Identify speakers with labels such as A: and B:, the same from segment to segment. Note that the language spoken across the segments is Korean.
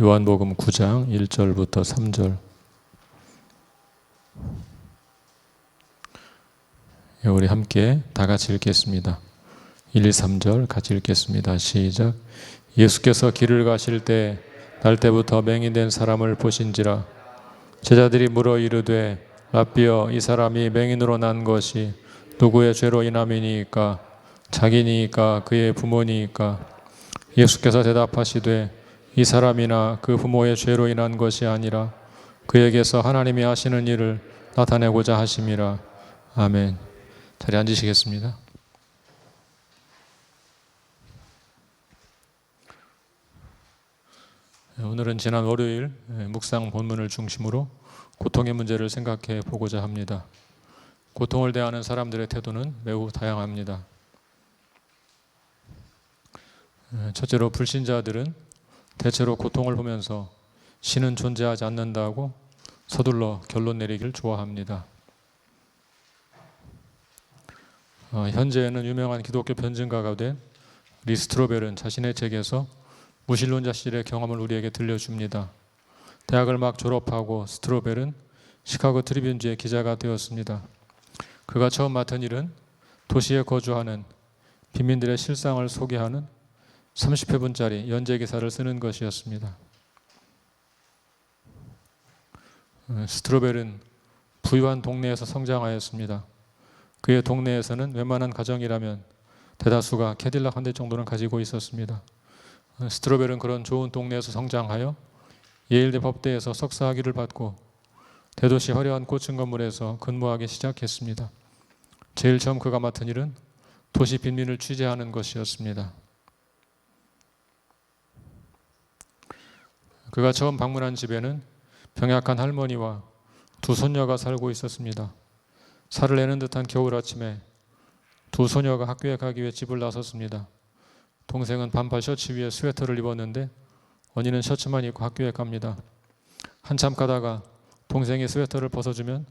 A: 요한복음 9장 1절부터 3절. 예, 우리 함께 다 같이 읽겠습니다. 1, 2, 3절 같이 읽겠습니다. 시작. 예수께서 길을 가실 때 날 때부터 맹인된 사람을 보신지라 제자들이 물어 이르되 라비어 이 사람이 맹인으로 난 것이 누구의 죄로 인함이니까 자기니까 그의 부모니까 예수께서 대답하시되 이 사람이나 그 부모의 죄로 인한 것이 아니라 그에게서 하나님이 하시는 일을 나타내고자 하심이라 아멘. 자리 앉으시겠습니다. 오늘은 지난 월요일 묵상 본문을 중심으로 고통의 문제를 생각해 보고자 합니다. 고통을 대하는 사람들의 태도는 매우 다양합니다. 첫째로 불신자들은 대체로 고통을 보면서 신은 존재하지 않는다고 서둘러 결론 내리길 좋아합니다. 어, 현재는 유명한 기독교 변증가가 된 리스트로벨은 자신의 책에서 무신론자실의 경험을 우리에게 들려줍니다. 대학을 막 졸업하고 스트로벨은 시카고 트리뷴지의 기자가 되었습니다. 그가 처음 맡은 일은 도시에 거주하는 빈민들의 실상을 소개하는 30회분짜리 연재 기사를 쓰는 것이었습니다. 스트로벨은 부유한 동네에서 성장하였습니다. 그의 동네에서는 웬만한 가정이라면 대다수가 캐딜락 한 대 정도는 가지고 있었습니다. 스트로벨은 그런 좋은 동네에서 성장하여 예일대 법대에서 석사학위를 받고 대도시 화려한 고층 건물에서 근무하기 시작했습니다. 제일 처음 그가 맡은 일은 도시 빈민을 취재하는 것이었습니다. 그가 처음 방문한 집에는 병약한 할머니와 두 손녀가 살고 있었습니다. 살을 내는 듯한 겨울 아침에 두 소녀가 학교에 가기 위해 집을 나섰습니다. 동생은 반팔 셔츠 위에 스웨터를 입었는데 언니는 셔츠만 입고 학교에 갑니다. 한참 가다가 동생이 스웨터를 벗어주면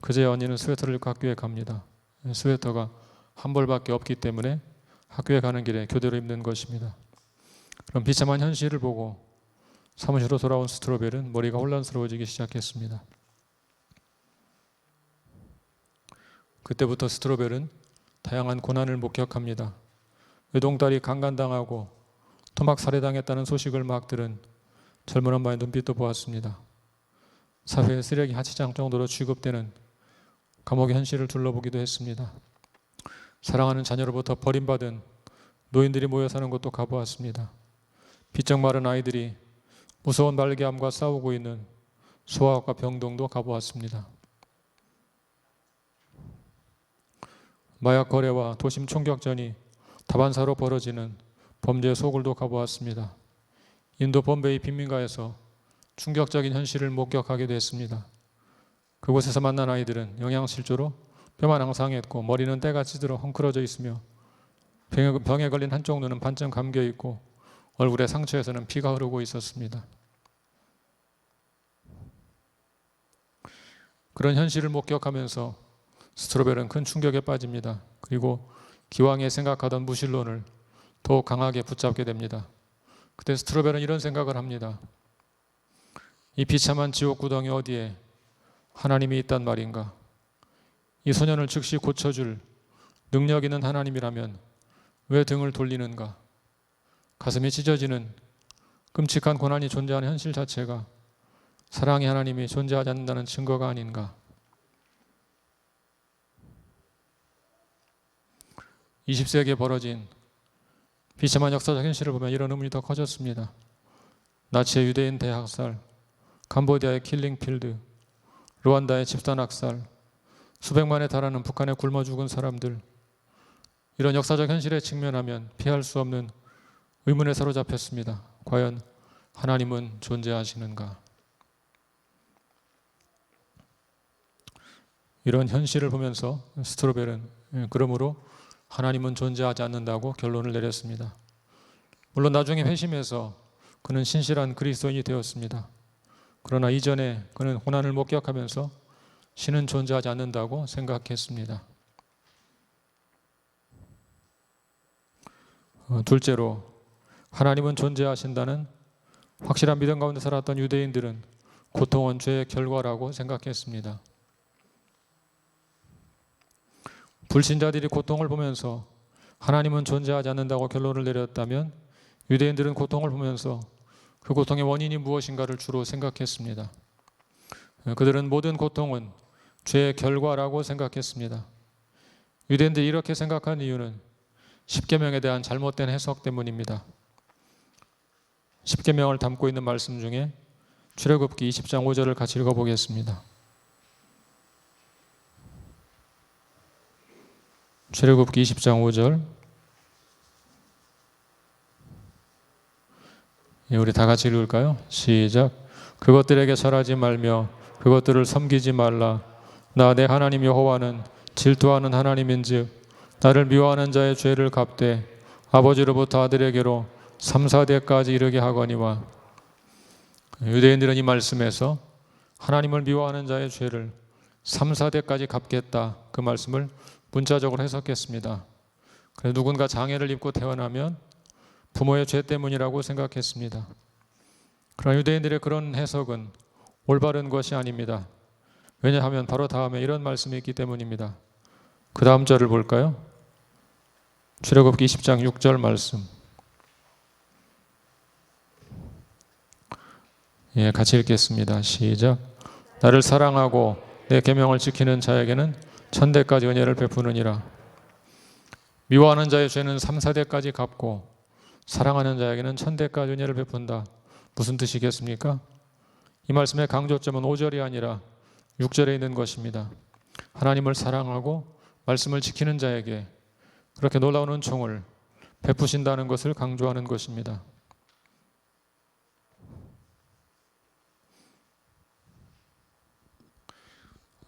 A: 그제 언니는 스웨터를 입고 학교에 갑니다. 스웨터가 한 벌밖에 없기 때문에 학교에 가는 길에 교대로 입는 것입니다. 그럼 비참한 현실을 보고 사무실로 돌아온 스트로벨은 머리가 혼란스러워지기 시작했습니다. 그때부터 스트로벨은 다양한 고난을 목격합니다. 외동딸이 강간당하고 토막 살해당했다는 소식을 막 들은 젊은 엄마의 눈빛도 보았습니다. 사회의 쓰레기 하치장 정도로 취급되는 감옥의 현실을 둘러보기도 했습니다. 사랑하는 자녀로부터 버림받은 노인들이 모여 사는 곳도 가보았습니다. 비쩍 마른 아이들이 무서운 말기암과 싸우고 있는 소아과 병동도 가보았습니다. 마약 거래와 도심 총격전이 다반사로 벌어지는 범죄 소굴도 가보았습니다. 인도 범베이 빈민가에서 충격적인 현실을 목격하게 됐습니다. 그곳에서 만난 아이들은 영양실조로 뼈만 앙상했고 머리는 때가 찌들어 헝클어져 있으며 병에 걸린 한쪽 눈은 반쯤 감겨 있고 얼굴의 상처에서는 피가 흐르고 있었습니다. 그런 현실을 목격하면서 스트로벨은 큰 충격에 빠집니다. 그리고 기왕에 생각하던 무신론을 더욱 강하게 붙잡게 됩니다. 그때 스트로벨은 이런 생각을 합니다. 이 비참한 지옥 구덩이 어디에 하나님이 있단 말인가? 이 소년을 즉시 고쳐줄 능력 있는 하나님이라면 왜 등을 돌리는가? 가슴이 찢어지는 끔찍한 고난이 존재하는 현실 자체가 사랑의 하나님이 존재하지 않는다는 증거가 아닌가? 20세기에 벌어진 비참한 역사적 현실을 보면 이런 의문이 더 커졌습니다. 나치의 유대인 대학살, 캄보디아의 킬링필드, 루안다의 집단 학살, 수백만에 달하는 북한에 굶어 죽은 사람들, 이런 역사적 현실에 직면하면 피할 수 없는 의문에 사로잡혔습니다. 과연 하나님은 존재하시는가? 이런 현실을 보면서 스트로벨은 예, 그러므로 하나님은 존재하지 않는다고 결론을 내렸습니다. 물론 나중에 회심해서 그는 신실한 그리스도인이 되었습니다. 그러나 이전에 그는 고난을 목격하면서 신은 존재하지 않는다고 생각했습니다. 어, 둘째로 하나님은 존재하신다는 확실한 믿음 가운데 살았던 유대인들은 고통은 죄의 결과라고 생각했습니다. 불신자들이 고통을 보면서 하나님은 존재하지 않는다고 결론을 내렸다면 유대인들은 고통을 보면서 그 고통의 원인이 무엇인가를 주로 생각했습니다. 그들은 모든 고통은 죄의 결과라고 생각했습니다. 유대인들이 이렇게 생각한 이유는 십계명에 대한 잘못된 해석 때문입니다. 십계명을 담고 있는 말씀 중에 출애굽기 20장 5절을 같이 읽어 보겠습니다. 출애굽기 20장 5절 예, 우리 다 같이 읽을까요? 시작. 그것들에게 절하지 말며 그것들을 섬기지 말라. 나 내 하나님 여호와는 질투하는 하나님인즉 나를 미워하는 자의 죄를 갚되 아버지로부터 아들에게로 3, 4대까지 이르게 하거니와 유대인들은 이 말씀에서 하나님을 미워하는 자의 죄를 3, 4대까지 갚겠다 그 말씀을 문자적으로 해석했습니다. 그래서 누군가 장애를 입고 태어나면 부모의 죄 때문이라고 생각했습니다. 그러나 유대인들의 그런 해석은 올바른 것이 아닙니다. 왜냐하면 바로 다음에 이런 말씀이 있기 때문입니다. 그 다음 절을 볼까요? 출애굽기 20장 6절 말씀. 예, 같이 읽겠습니다. 시작. 나를 사랑하고 내 계명을 지키는 자에게는 천대까지 은혜를 베푸느니라. 미워하는 자의 죄는 3, 4대까지 갚고 사랑하는 자에게는 천대까지 은혜를 베푼다. 무슨 뜻이겠습니까? 이 말씀의 강조점은 5절이 아니라 6절에 있는 것입니다. 하나님을 사랑하고 말씀을 지키는 자에게 그렇게 놀라운 은총을 베푸신다는 것을 강조하는 것입니다.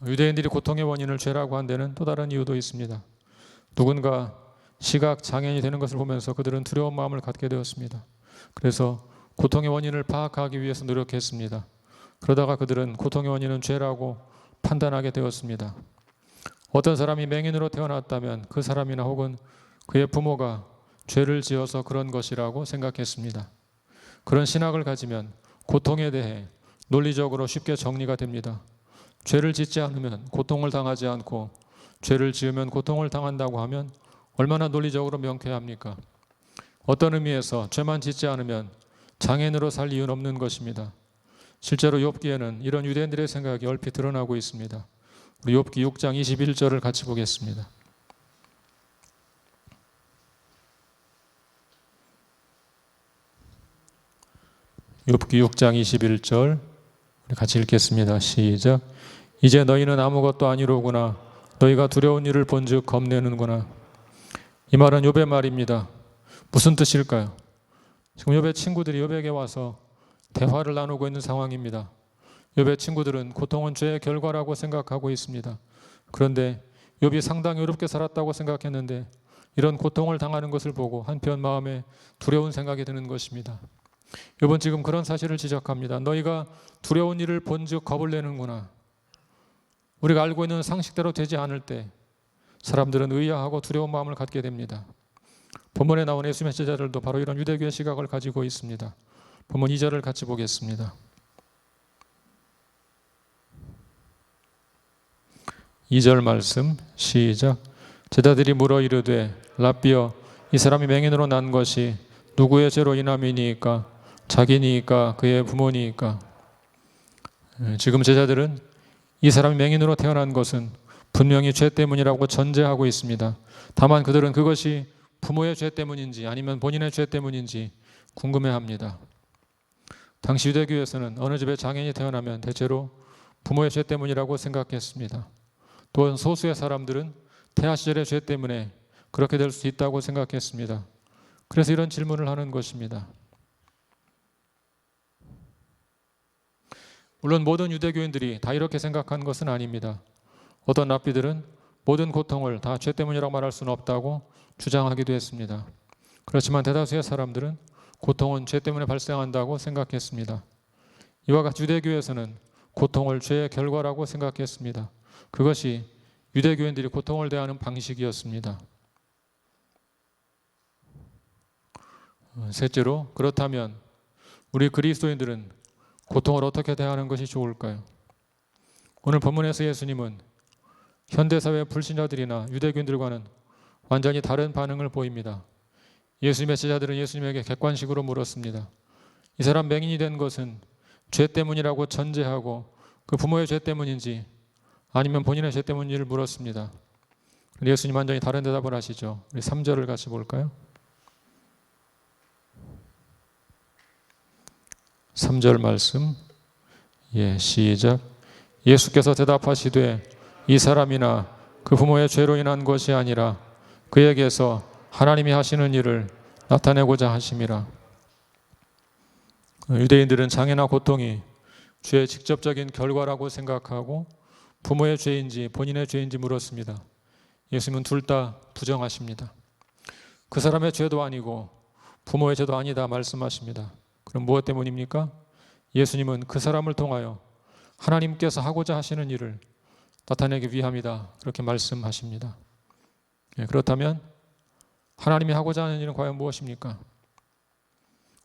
A: 유대인들이 고통의 원인을 죄라고 한 데는 또 다른 이유도 있습니다. 누군가 시각 장애인이 되는 것을 보면서 그들은 두려운 마음을 갖게 되었습니다. 그래서 고통의 원인을 파악하기 위해서 노력했습니다. 그러다가 그들은 고통의 원인은 죄라고 판단하게 되었습니다. 어떤 사람이 맹인으로 태어났다면 그 사람이나 혹은 그의 부모가 죄를 지어서 그런 것이라고 생각했습니다. 그런 신학을 가지면 고통에 대해 논리적으로 쉽게 정리가 됩니다. 죄를 짓지 않으면 고통을 당하지 않고 죄를 지으면 고통을 당한다고 하면 얼마나 논리적으로 명쾌합니까? 어떤 의미에서 죄만 짓지 않으면 장애인으로 살 이유는 없는 것입니다. 실제로 욥기에는 이런 유대인들의 생각이 얼핏 드러나고 있습니다. 우리 욥기 6장 21절을 같이 보겠습니다. 욥기 6장 21절 우리 같이 읽겠습니다. 시작. 이제 너희는 아무것도 아니로구나. 너희가 두려운 일을 본즉 겁내는구나. 이 말은 욥의 말입니다. 무슨 뜻일까요? 지금 욥의 친구들이 욥에게 와서 대화를 나누고 있는 상황입니다. 욥의 친구들은 고통은 죄의 결과라고 생각하고 있습니다. 그런데 욥이 상당히 어렵게 살았다고 생각했는데 이런 고통을 당하는 것을 보고 한편 마음에 두려운 생각이 드는 것입니다. 욥은 지금 그런 사실을 지적합니다. 너희가 두려운 일을 본즉 겁을 내는구나. 우리가 알고 있는 상식대로 되지 않을 때 사람들은 의아하고 두려운 마음을 갖게 됩니다. 본문에 나온 예수의 제자들도 바로 이런 유대교의 시각을 가지고 있습니다. 본문 2절을 같이 보겠습니다. 2절 말씀 시작 제자들이 물어 이르되 라비어 이 사람이 맹인으로 난 것이 누구의 죄로 인함이니까 자기니까 그의 부모니까 예, 지금 제자들은 이 사람이 맹인으로 태어난 것은 분명히 죄 때문이라고 전제하고 있습니다. 다만 그들은 그것이 부모의 죄 때문인지 아니면 본인의 죄 때문인지 궁금해합니다. 당시 유대교에서는 어느 집에 장애인이 태어나면 대체로 부모의 죄 때문이라고 생각했습니다. 또한 소수의 사람들은 태아 시절의 죄 때문에 그렇게 될 수 있다고 생각했습니다. 그래서 이런 질문을 하는 것입니다. 물론 모든 유대교인들이 다 이렇게 생각한 것은 아닙니다. 어떤 랍비들은 모든 고통을 다 죄 때문이라고 말할 수는 없다고 주장하기도 했습니다. 그렇지만 대다수의 사람들은 고통은 죄 때문에 발생한다고 생각했습니다. 이와 같이 유대교에서는 고통을 죄의 결과라고 생각했습니다. 그것이 유대교인들이 고통을 대하는 방식이었습니다. 어, 셋째로 그렇다면 우리 그리스도인들은 고통을 어떻게 대하는 것이 좋을까요? 오늘 본문에서 예수님은 현대사회 불신자들이나 유대교인들과는 완전히 다른 반응을 보입니다. 예수님의 제자들은 예수님에게 객관식으로 물었습니다. 이 사람 맹인이 된 것은 죄 때문이라고 전제하고 그 부모의 죄 때문인지 아니면 본인의 죄 때문인지를 물었습니다. 예수님 완전히 다른 대답을 하시죠. 우리 3절을 같이 볼까요? 3절 말씀. 예, 시작. 예수께서 대답하시되 이 사람이나 그 부모의 죄로 인한 것이 아니라 그에게서 하나님이 하시는 일을 나타내고자 하심이라. 유대인들은 장애나 고통이 죄의 직접적인 결과라고 생각하고 부모의 죄인지 본인의 죄인지 물었습니다. 예수님은 둘 다 부정하십니다. 그 사람의 죄도 아니고 부모의 죄도 아니다 말씀하십니다. 그럼 무엇 때문입니까? 예수님은 그 사람을 통하여 하나님께서 하고자 하시는 일을 나타내기 위함이다. 그렇게 말씀하십니다. 예, 그렇다면 하나님이 하고자 하는 일은 과연 무엇입니까?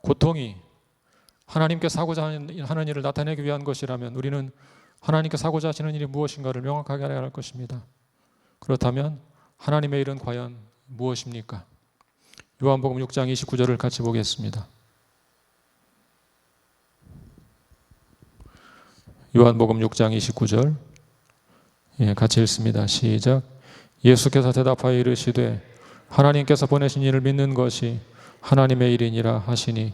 A: 고통이 하나님께서 하고자 하는 일을 나타내기 위한 것이라면 우리는 하나님께서 하고자 하시는 일이 무엇인가를 명확하게 알아야 할 것입니다. 그렇다면 하나님의 일은 과연 무엇입니까? 요한복음 6장 29절을 같이 보겠습니다. 요한복음 6장 29절 예, 같이 읽습니다. 시작. 예수께서 대답하여 이르시되 하나님께서 보내신 일을 믿는 것이 하나님의 일이니라 하시니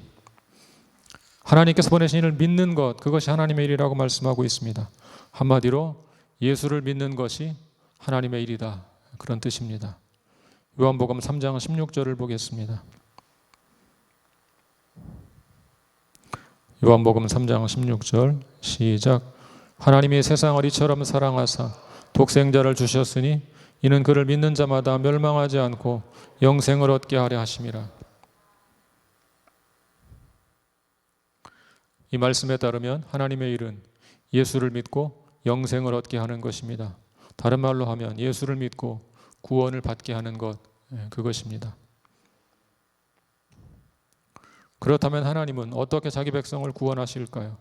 A: 하나님께서 보내신 일을 믿는 것 그것이 하나님의 일이라고 말씀하고 있습니다. 한마디로 예수를 믿는 것이 하나님의 일이다. 그런 뜻입니다. 요한복음 3장 16절을 보겠습니다. 요한복음 3장 16절 시작 하나님이 세상을 이처럼 사랑하사 독생자를 주셨으니 이는 그를 믿는 자마다 멸망하지 않고 영생을 얻게 하려 하심이라. 이 말씀에 따르면 하나님의 일은 예수를 믿고 영생을 얻게 하는 것입니다. 다른 말로 하면 예수를 믿고 구원을 받게 하는 것 예, 그것입니다. 그렇다면 하나님은 어떻게 자기 백성을 구원하실까요?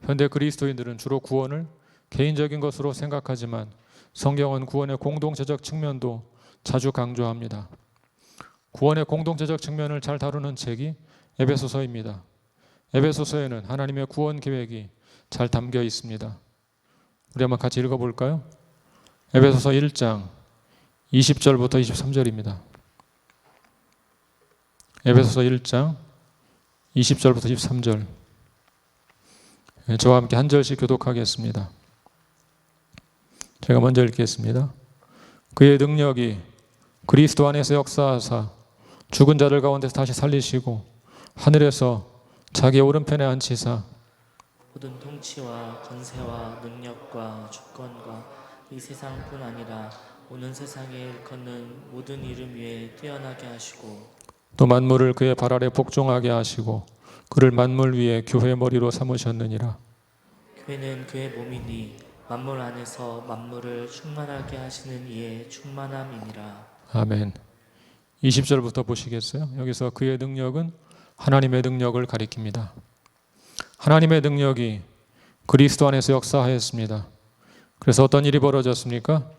A: 현대 그리스도인들은 주로 구원을 개인적인 것으로 생각하지만 성경은 구원의 공동체적 측면도 자주 강조합니다. 구원의 공동체적 측면을 잘 다루는 책이 에베소서입니다. 에베소서에는 하나님의 구원 계획이 잘 담겨 있습니다. 우리 한번 같이 읽어볼까요? 에베소서 1장 20절부터 23절입니다. 에베소서 1장 20절부터 23절. 저와 함께 한 절씩 교독하겠습니다. 제가 먼저 읽겠습니다. 그의 능력이 그리스도 안에서 역사하사 죽은 자들 가운데서 다시 살리시고 하늘에서 자기 오른편에 앉히사
B: 모든 통치와 권세와 능력과 주권과 이 세상뿐 아니라 오는 세상에 일컫는 모든 이름 위에 뛰어나게 하시고
A: 또 만물을 그의 발 아래 복종하게 하시고 그를 만물 위에 교회 머리로 삼으셨느니라.
B: 교회는 그의 몸이니 만물 안에서 만물을 충만하게 하시는 이의 충만함이니라
A: 아멘. 20절부터 보시겠어요? 여기서 그의 능력은 하나님의 능력을 가리킵니다. 하나님의 능력이 그리스도 안에서 역사하였습니다. 그래서 어떤 일이 벌어졌습니까?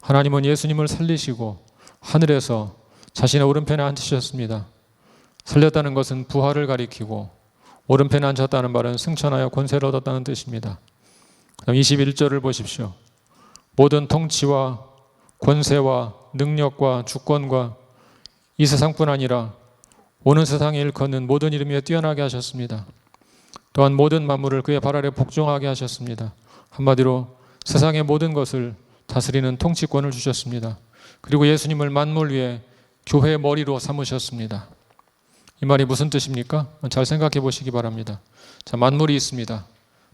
A: 하나님은 예수님을 살리시고 하늘에서 자신의 오른편에 앉히셨습니다. 살렸다는 것은 부활을 가리키고 오른편에 앉혔다는 말은 승천하여 권세를 얻었다는 뜻입니다. 21절을 보십시오. 모든 통치와 권세와 능력과 주권과 이 세상뿐 아니라 오는 세상에 일컫는 모든 이름 위에 뛰어나게 하셨습니다. 또한 모든 만물을 그의 발 아래 복종하게 하셨습니다. 한마디로 세상의 모든 것을 다스리는 통치권을 주셨습니다. 그리고 예수님을 만물 위에 교회의 머리로 삼으셨습니다. 이 말이 무슨 뜻입니까? 잘 생각해 보시기 바랍니다. 자, 만물이 있습니다.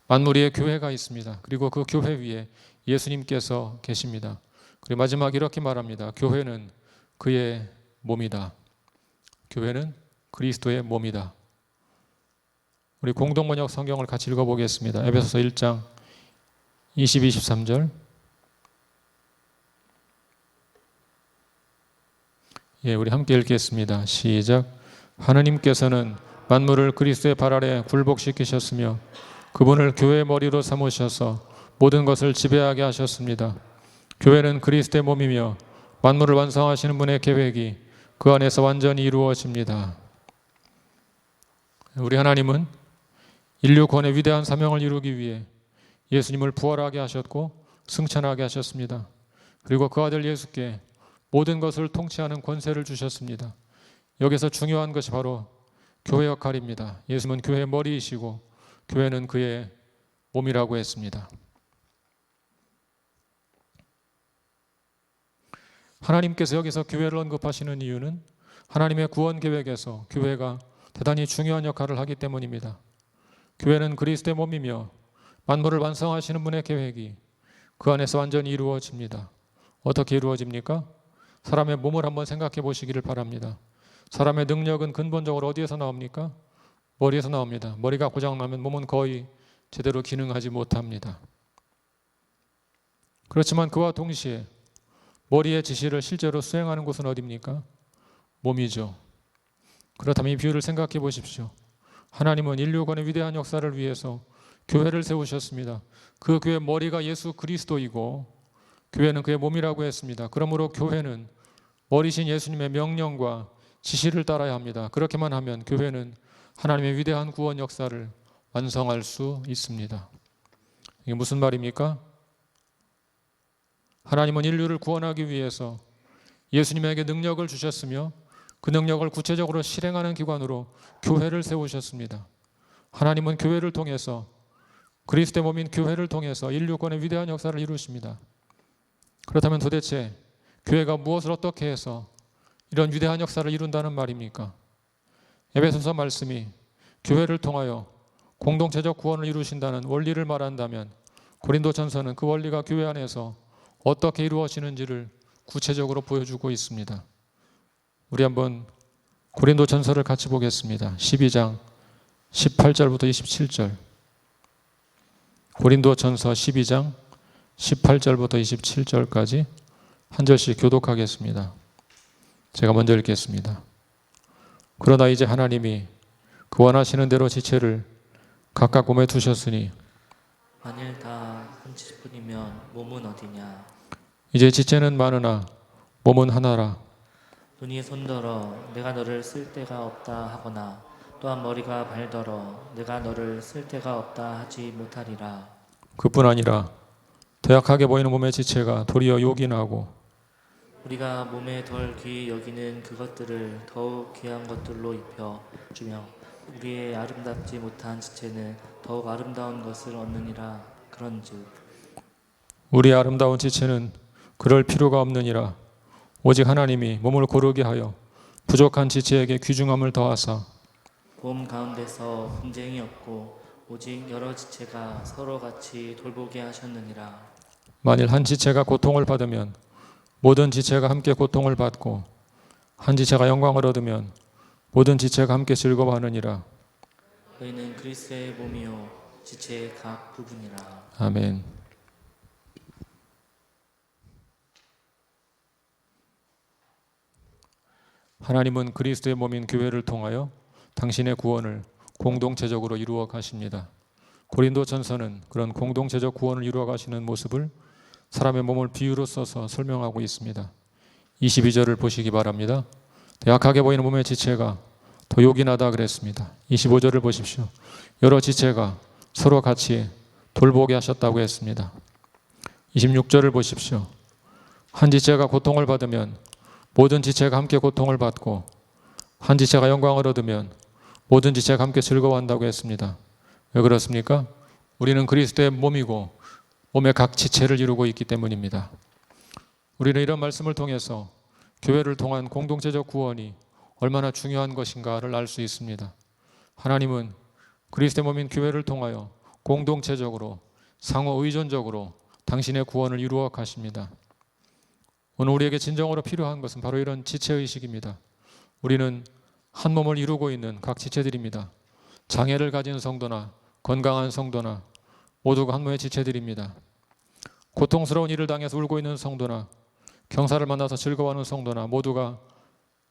A: 만물 위에 교회가 있습니다. 그리고 그 교회 위에 예수님께서 계십니다. 그리고 마지막 이렇게 말합니다. 교회는 그의 몸이다. 교회는 그리스도의 몸이다. 우리 공동번역 성경을 같이 읽어보겠습니다. 에베소서 1장 22, 23절. 예, 우리 함께 읽겠습니다. 시작. 하나님께서는 만물을 그리스도의 발 아래 굴복시키셨으며 그분을 교회의 머리로 삼으셔서 모든 것을 지배하게 하셨습니다. 교회는 그리스도의 몸이며 만물을 완성하시는 분의 계획이 그 안에서 완전히 이루어집니다. 우리 하나님은 인류 권의 위대한 사명을 이루기 위해 예수님을 부활하게 하셨고 승천하게 하셨습니다. 그리고 그 아들 예수께 모든 것을 통치하는 권세를 주셨습니다. 여기서 중요한 것이 바로 교회 역할입니다. 예수님은 교회의 머리이시고 교회는 그의 몸이라고 했습니다. 하나님께서 여기서 교회를 언급하시는 이유는 하나님의 구원 계획에서 교회가 대단히 중요한 역할을 하기 때문입니다. 교회는 그리스도의 몸이며 만물을 완성하시는 분의 계획이 그 안에서 완전히 이루어집니다. 어떻게 이루어집니까? 사람의 몸을 한번 생각해 보시기를 바랍니다. 사람의 능력은 근본적으로 어디에서 나옵니까? 머리에서 나옵니다. 머리가 고장나면 몸은 거의 제대로 기능하지 못합니다. 그렇지만 그와 동시에 머리의 지시를 실제로 수행하는 곳은 어디입니까? 몸이죠. 그렇다면 이 비유를 생각해 보십시오. 하나님은 인류권의 위대한 역사를 위해서 교회를 세우셨습니다. 그 교회 머리가 예수 그리스도이고 교회는 그의 몸이라고 했습니다. 그러므로 교회는 머리신 예수님의 명령과 지시를 따라야 합니다. 그렇게만 하면 교회는 하나님의 위대한 구원 역사를 완성할 수 있습니다. 이게 무슨 말입니까? 하나님은 인류를 구원하기 위해서 예수님에게 능력을 주셨으며 그 능력을 구체적으로 실행하는 기관으로 교회를 세우셨습니다. 하나님은 교회를 통해서 그리스도의 몸인 교회를 통해서 인류권의 위대한 역사를 이루십니다. 그렇다면 도대체 교회가 무엇을 어떻게 해서 이런 위대한 역사를 이룬다는 말입니까? 에베소서 말씀이 교회를 통하여 공동체적 구원을 이루신다는 원리를 말한다면 고린도전서는 그 원리가 교회 안에서 어떻게 이루어지는지를 구체적으로 보여주고 있습니다. 우리 한번 고린도전서를 같이 보겠습니다. 12장 18절부터 27절. 고린도전서 12장 18절부터 27절까지 한 절씩 교독하겠습니다. 제가 먼저 읽겠습니다. 그러나 이제 하나님이 그 원하시는 대로 지체를 각각 몸에 두셨으니
B: 만일 다 한 지체뿐이면 몸은 어디냐?
A: 이제 지체는 많으나 몸은 하나라.
B: 눈이 손더러 내가 너를 쓸 데가 없다 하거나 또한 머리가 발더러 내가 너를 쓸 데가 없다 하지 못하리라.
A: 그뿐 아니라 도약하게 보이는 몸의 지체가 도리어 요긴하고
B: 우리가 몸에 덜 귀히 여기는 그것들을 더욱 귀한 것들로 입혀 주며 우리의 아름답지 못한 지체는 더욱 아름다운 것을 얻느니라. 그런즉
A: 우리 아름다운 지체는 그럴 필요가 없느니라. 오직 하나님이 몸을 고르게 하여 부족한 지체에게 귀중함을 더하사
B: 몸 가운데서 분쟁이 없고 오직 여러 지체가 서로 같이 돌보게 하셨느니라.
A: 만일 한 지체가 고통을 받으면 모든 지체가 함께 고통을 받고 한 지체가 영광을 얻으면 모든 지체가 함께 즐거워하느니라.
B: 너희는 그리스도의 몸이요 지체의 각 부분이라.
A: 아멘. 하나님은 그리스도의 몸인 교회를 통하여 당신의 구원을 공동체적으로 이루어 가십니다. 고린도전서는 그런 공동체적 구원을 이루어 가시는 모습을 사람의 몸을 비유로 써서 설명하고 있습니다. 22절을 보시기 바랍니다. 약하게 보이는 몸의 지체가 더 요긴하다 그랬습니다. 25절을 보십시오. 여러 지체가 서로 같이 돌보게 하셨다고 했습니다. 26절을 보십시오. 한 지체가 고통을 받으면 모든 지체가 함께 고통을 받고 한 지체가 영광을 얻으면 모든 지체가 함께 즐거워한다고 했습니다. 왜 그렇습니까? 우리는 그리스도의 몸이고 몸의 각 지체를 이루고 있기 때문입니다. 우리는 이런 말씀을 통해서 교회를 통한 공동체적 구원이 얼마나 중요한 것인가를 알 수 있습니다. 하나님은 그리스도의 몸인 교회를 통하여 공동체적으로 상호 의존적으로 당신의 구원을 이루어 가십니다. 오늘 우리에게 진정으로 필요한 것은 바로 이런 지체 의식입니다. 우리는 한 몸을 이루고 있는 각 지체들입니다. 장애를 가진 성도나 건강한 성도나 모두가 한 몸의 지체들입니다. 고통스러운 일을 당해서 울고 있는 성도나 경사를 만나서 즐거워하는 성도나 모두가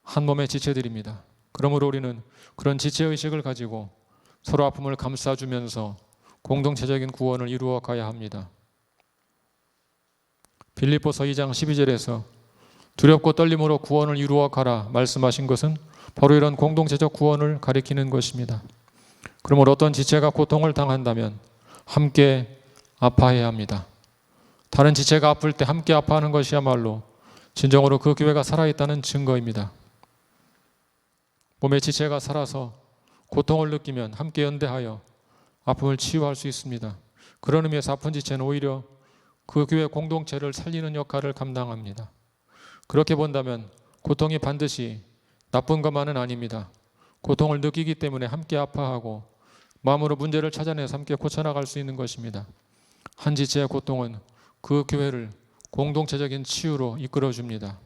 A: 한 몸의 지체들입니다. 그러므로 우리는 그런 지체 의식을 가지고 서로 아픔을 감싸주면서 공동체적인 구원을 이루어 가야 합니다. 빌립보서 2장 12절에서 두렵고 떨림으로 구원을 이루어 가라 말씀하신 것은 바로 이런 공동체적 구원을 가리키는 것입니다. 그러므로 어떤 지체가 고통을 당한다면 함께 아파해야 합니다. 다른 지체가 아플 때 함께 아파하는 것이야말로 진정으로 그 교회가 살아있다는 증거입니다. 몸의 지체가 살아서 고통을 느끼면 함께 연대하여 아픔을 치유할 수 있습니다. 그런 의미에서 아픈 지체는 오히려 그 교회 공동체를 살리는 역할을 감당합니다. 그렇게 본다면 고통이 반드시 나쁜 것만은 아닙니다. 고통을 느끼기 때문에 함께 아파하고 마음으로 문제를 찾아내서 함께 고쳐나갈 수 있는 것입니다. 한 지체의 고통은 그 교회를 공동체적인 치유로 이끌어 줍니다.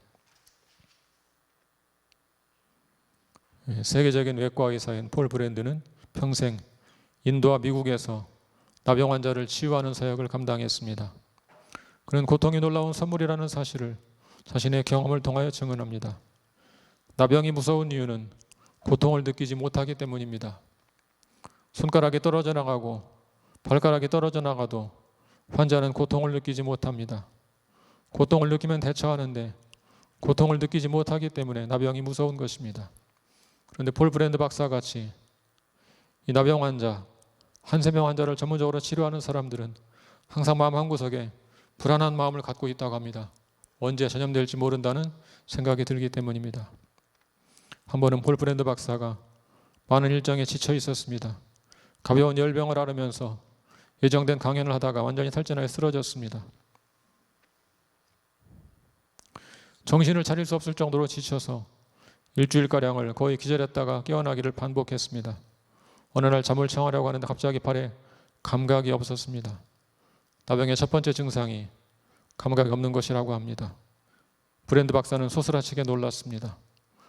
A: 예, 세계적인 외과 의사인 폴 브랜드는 평생 인도와 미국에서 나병 환자를 치유하는 사역을 감당했습니다. 그는 고통이 놀라운 선물이라는 사실을 자신의 경험을 통하여 증언합니다. 나병이 무서운 이유는 고통을 느끼지 못하기 때문입니다. 손가락이 떨어져 나가고 발가락이 떨어져 나가도 환자는 고통을 느끼지 못합니다. 고통을 느끼면 대처하는데 고통을 느끼지 못하기 때문에 나병이 무서운 것입니다. 그런데 폴 브랜드 박사 같이 이 나병 환자, 한세 명 환자를 전문적으로 치료하는 사람들은 항상 마음 한구석에 불안한 마음을 갖고 있다고 합니다. 언제 전염될지 모른다는 생각이 들기 때문입니다. 한 번은 폴 브랜드 박사가 많은 일정에 지쳐 있었습니다. 가벼운 열병을 앓으면서 예정된 강연을 하다가 완전히 탈진하여 쓰러졌습니다. 정신을 차릴 수 없을 정도로 지쳐서 일주일가량을 거의 기절했다가 깨어나기를 반복했습니다. 어느 날 잠을 청하려고 하는데 갑자기 발에 감각이 없었습니다. 나병의 첫 번째 증상이 감각이 없는 것이라고 합니다. 브랜드 박사는 소스라치게 놀랐습니다.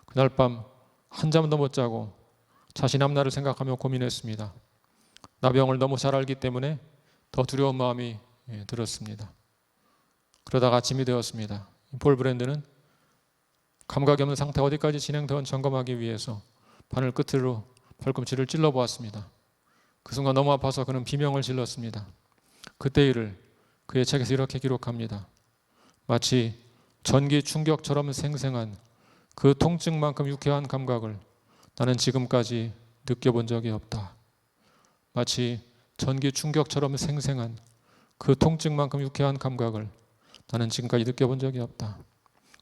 A: 그날 밤 한 잠도 못 자고 자신 앞날을 생각하며 고민했습니다. 나병을 너무 잘 알기 때문에 더 두려운 마음이 예, 들었습니다. 그러다가 아침이 되었습니다. 폴 브랜드는 감각이 없는 상태 어디까지 진행되었 점검하기 위해서 바늘 끝으로 발꿈치를 찔러 보았습니다. 그 순간 너무 아파서 그는 비명을 질렀습니다. 그때 일을 그의 책에서 이렇게 기록합니다. 마치 전기 충격처럼 생생한 그 통증만큼 유쾌한 감각을 나는 지금까지 느껴본 적이 없다. 마치 전기 충격처럼 생생한 그 통증만큼 유쾌한 감각을 나는 지금까지 느껴본 적이 없다.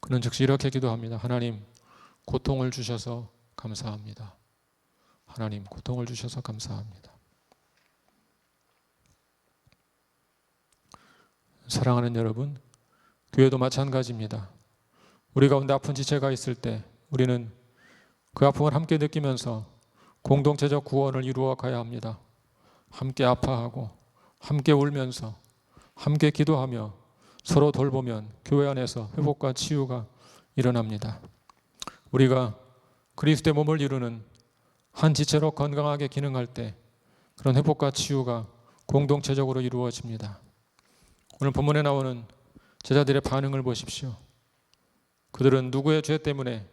A: 그는 즉시 이렇게 기도합니다. 하나님, 고통을 주셔서 감사합니다. 하나님, 고통을 주셔서 감사합니다. 사랑하는 여러분, 교회도 마찬가지입니다. 우리 가운데 아픈 지체가 있을 때 우리는 그 아픔을 함께 느끼면서 공동체적 구원을 이루어 가야 합니다. 함께 아파하고 함께 울면서 함께 기도하며 서로 돌보면 교회 안에서 회복과 치유가 일어납니다. 우리가 그리스도의 몸을 이루는 한 지체로 건강하게 기능할 때 그런 회복과 치유가 공동체적으로 이루어집니다. 오늘 본문에 나오는 제자들의 반응을 보십시오. 그들은 누구의 죄 때문에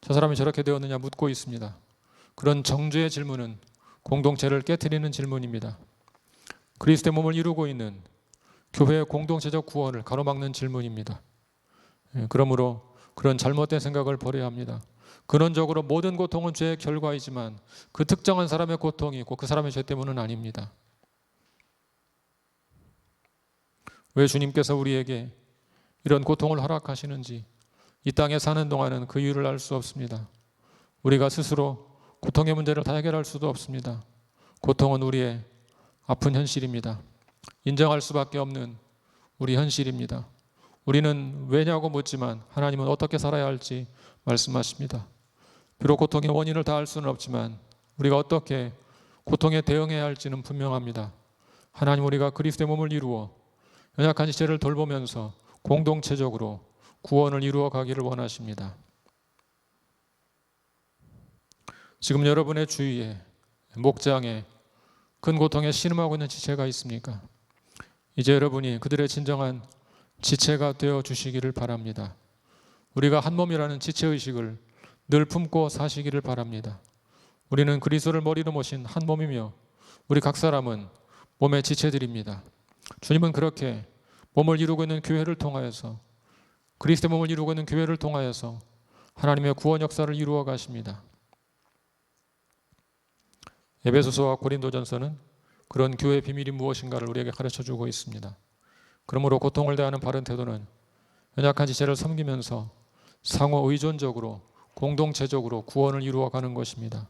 A: 저 사람이 저렇게 되었느냐 묻고 있습니다. 그런 정죄의 질문은 공동체를 깨뜨리는 질문입니다. 그리스도의 몸을 이루고 있는 교회의 공동체적 구원을 가로막는 질문입니다. 예, 그러므로 그런 잘못된 생각을 버려야 합니다. 근원적으로 모든 고통은 죄의 결과이지만 그 특정한 사람의 고통이 꼭그 사람의 죄 때문은 아닙니다. 왜 주님께서 우리에게 이런 고통을 허락하시는지 이 땅에 사는 동안은 그 이유를 알 수 없습니다. 우리가 스스로 고통의 문제를 다 해결할 수도 없습니다. 고통은 우리의 아픈 현실입니다. 인정할 수밖에 없는 우리 현실입니다. 우리는 왜냐고 묻지만 하나님은 어떻게 살아야 할지 말씀하십니다. 비록 고통의 원인을 다 알 수는 없지만 우리가 어떻게 고통에 대응해야 할지는 분명합니다. 하나님 우리가 그리스도의 몸을 이루어 연약한 지체를 돌보면서 공동체적으로 구원을 이루어 가기를 원하십니다. 지금 여러분의 주위에 목장에 큰 고통에 신음하고 있는 지체가 있습니까? 이제 여러분이 그들의 진정한 지체가 되어 주시기를 바랍니다. 우리가 한 몸이라는 지체 의식을 늘 품고 사시기를 바랍니다. 우리는 그리스도를 머리로 모신 한 몸이며 우리 각 사람은 몸의 지체들입니다. 주님은 그렇게 몸을 이루고 있는 교회를 통하여서 그리스도의 몸을 이루고 있는 교회를 통하여서 하나님의 구원 역사를 이루어 가십니다. 에베소서와 고린도전서는 그런 교회의 비밀이 무엇인가를 우리에게 가르쳐 주고 있습니다. 그러므로 고통을 대하는 바른 태도는 연약한 지체를 섬기면서 상호 의존적으로 공동체적으로 구원을 이루어 가는 것입니다.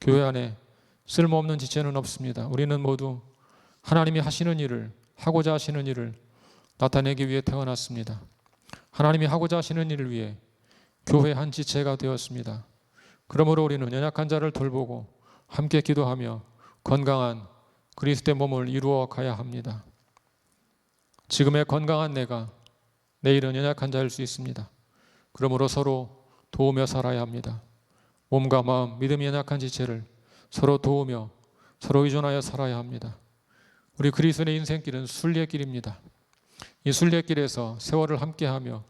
A: 교회 안에 쓸모없는 지체는 없습니다. 우리는 모두 하나님이 하시는 일을 하고자 하시는 일을 나타내기 위해 태어났습니다. 하나님이 하고자 하시는 일을 위해 교회 한 지체가 되었습니다. 그러므로 우리는 연약한 자를 돌보고 함께 기도하며 건강한 그리스도의 몸을 이루어 가야 합니다. 지금의 건강한 내가 내일은 연약한 자일 수 있습니다. 그러므로 서로 도우며 살아야 합니다. 몸과 마음, 믿음이 연약한 지체를 서로 도우며 서로 의존하여 살아야 합니다. 우리 그리스도의 인생길은 순례길입니다. 이 순례길에서 세월을 함께하며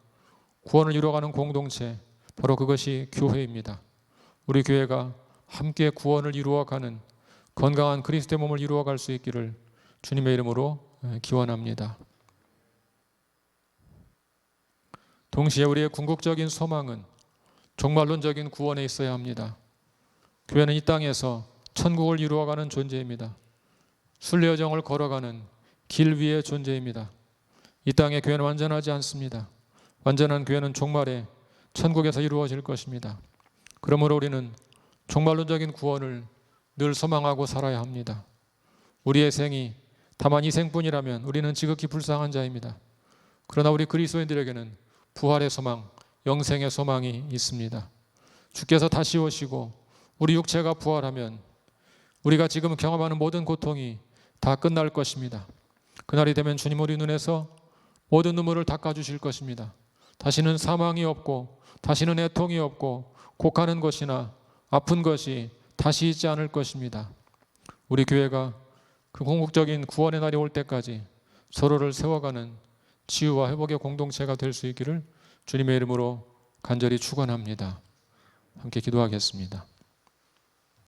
A: 구원을 이루어가는 공동체 바로 그것이 교회입니다. 우리 교회가 함께 구원을 이루어가는 건강한 그리스도의 몸을 이루어갈 수 있기를 주님의 이름으로 기원합니다. 동시에 우리의 궁극적인 소망은 종말론적인 구원에 있어야 합니다. 교회는 이 땅에서 천국을 이루어가는 존재입니다. 순례 여정을 걸어가는 길 위의 존재입니다. 이 땅의 교회는 완전하지 않습니다. 완전한 교회는 종말에 천국에서 이루어질 것입니다. 그러므로 우리는 종말론적인 구원을 늘 소망하고 살아야 합니다. 우리의 생이 다만 이 생뿐이라면 우리는 지극히 불쌍한 자입니다. 그러나 우리 그리스도인들에게는 부활의 소망, 영생의 소망이 있습니다. 주께서 다시 오시고 우리 육체가 부활하면 우리가 지금 경험하는 모든 고통이 다 끝날 것입니다. 그날이 되면 주님 우리 눈에서 모든 눈물을 닦아 주실 것입니다. 다시는 사망이 없고 다시는 애통이 없고 곡하는 것이나 아픈 것이 다시 있지 않을 것입니다. 우리 교회가 그 궁극적인 구원의 날이 올 때까지 서로를 세워가는 치유와 회복의 공동체가 될 수 있기를 주님의 이름으로 간절히 축원합니다. 함께 기도하겠습니다.